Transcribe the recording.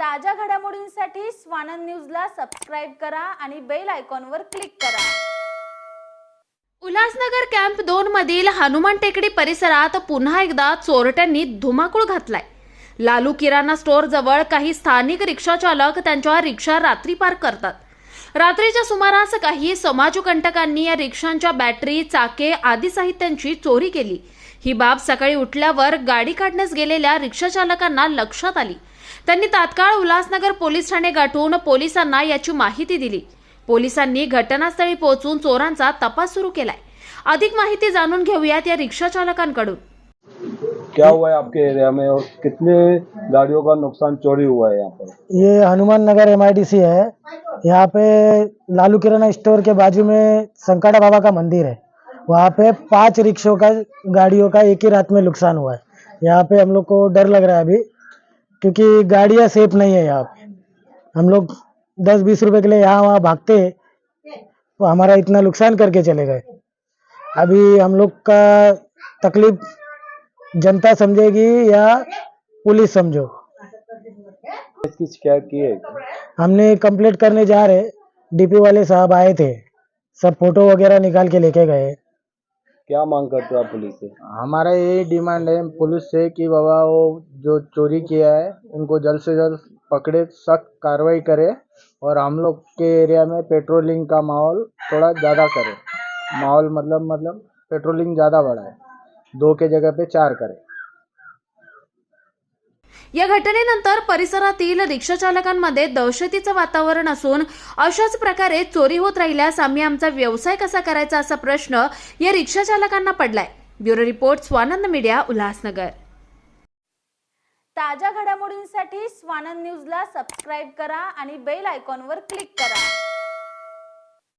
ताज्या घडामोडींसाठी स्वानंद न्यूजला सबस्क्राईब करा आणि बेल आयकॉनवर क्लिक करा. उल्हासनगर कॅम्प दोन मधील हनुमान टेकडी परिसरात पुन्हा एकदा चोरट्यांनी धुमाकूळ घातलाय. लालू किराणा स्टोअर जवळ काही स्थानिक रिक्षा चालक त्यांच्या रिक्षा रात्री पार्क करतात. रात्रीच्या सुमारास काही समाजकंटकांनी या रिक्षांच्या बॅटरी चाके आदी साहित्यांची चोरी केली. ही बाब सकाळी उठल्यावर गाडी काढण्यास गेलेल्या रिक्षा चालकांना लक्षात आली. त्यांनी तात्काळ उल्हासनगर पोलीस ठाणे गाठून पोलिसांना याची माहिती दिली. पोलिसांनी घटनास्थळी पोहोचून चोरांचा तपास सुरू केलाय. अधिक माहिती जाणून घेऊयात या रिक्षा चालकांकडून. क्या हुआ है आपके एरिया में और कितने गाड़ियों का नुकसान चोरी हुआ है यहाँ पर? ये हनुमान नगर एम है। यहाँ पे लालू किराना स्टोर के बाजू में संकाड़ा बाबा का मंदिर है। वहाँ पे पाँच रिक्शों का, गाड़ियों का एक ही रात में नुकसान हुआ है। यहाँ पे हम लोग को डर लग रहा है अभी, क्योंकि गाड़ियाँ सेफ़ नहीं है यहाँ पे। हम लोग दस बीस रुपए के लिए यहाँ वहाँ भागते तो हमारा इतना नुकसान करके चले गए। अभी हम लोग का तकलीफ़ जनता समझेगी या पुलिस समझो? इसकी शिकायत की है। हमने कंप्लीट करने जा रहे डीपी वाले साहब आए थे सब फ़ोटो वगैरह निकाल के लेके गए। क्या मांग करते हो आप पुलिस से? हमारा यही डिमांड है पुलिस से कि बाबा वो जो चोरी किया है उनको जल्द से जल्द पकड़े सख्त कार्रवाई करे और हम लोग के एरिया में पेट्रोलिंग का माहौल थोड़ा ज़्यादा करे। माहौल मतलब मतलब पेट्रोलिंग ज़्यादा बढ़ाए दो के जगह पे चार करे। या घटनेनंतर परिसरातील रिक्षा चालकांमध्ये दहशतीचं वातावरण असून अशाच प्रकारे चोरी होत राहिल्यास आम्ही आमचा व्यवसाय कसा करायचा असा प्रश्न या रिक्षा चालकांना पडलाय. Bureau report Swanand media Ulhasnagar. ताज्या घडामोडींसाठी स्वानंद न्यूजला सबस्क्राईब करा आणि बेल आयकॉनवर क्लिक करा.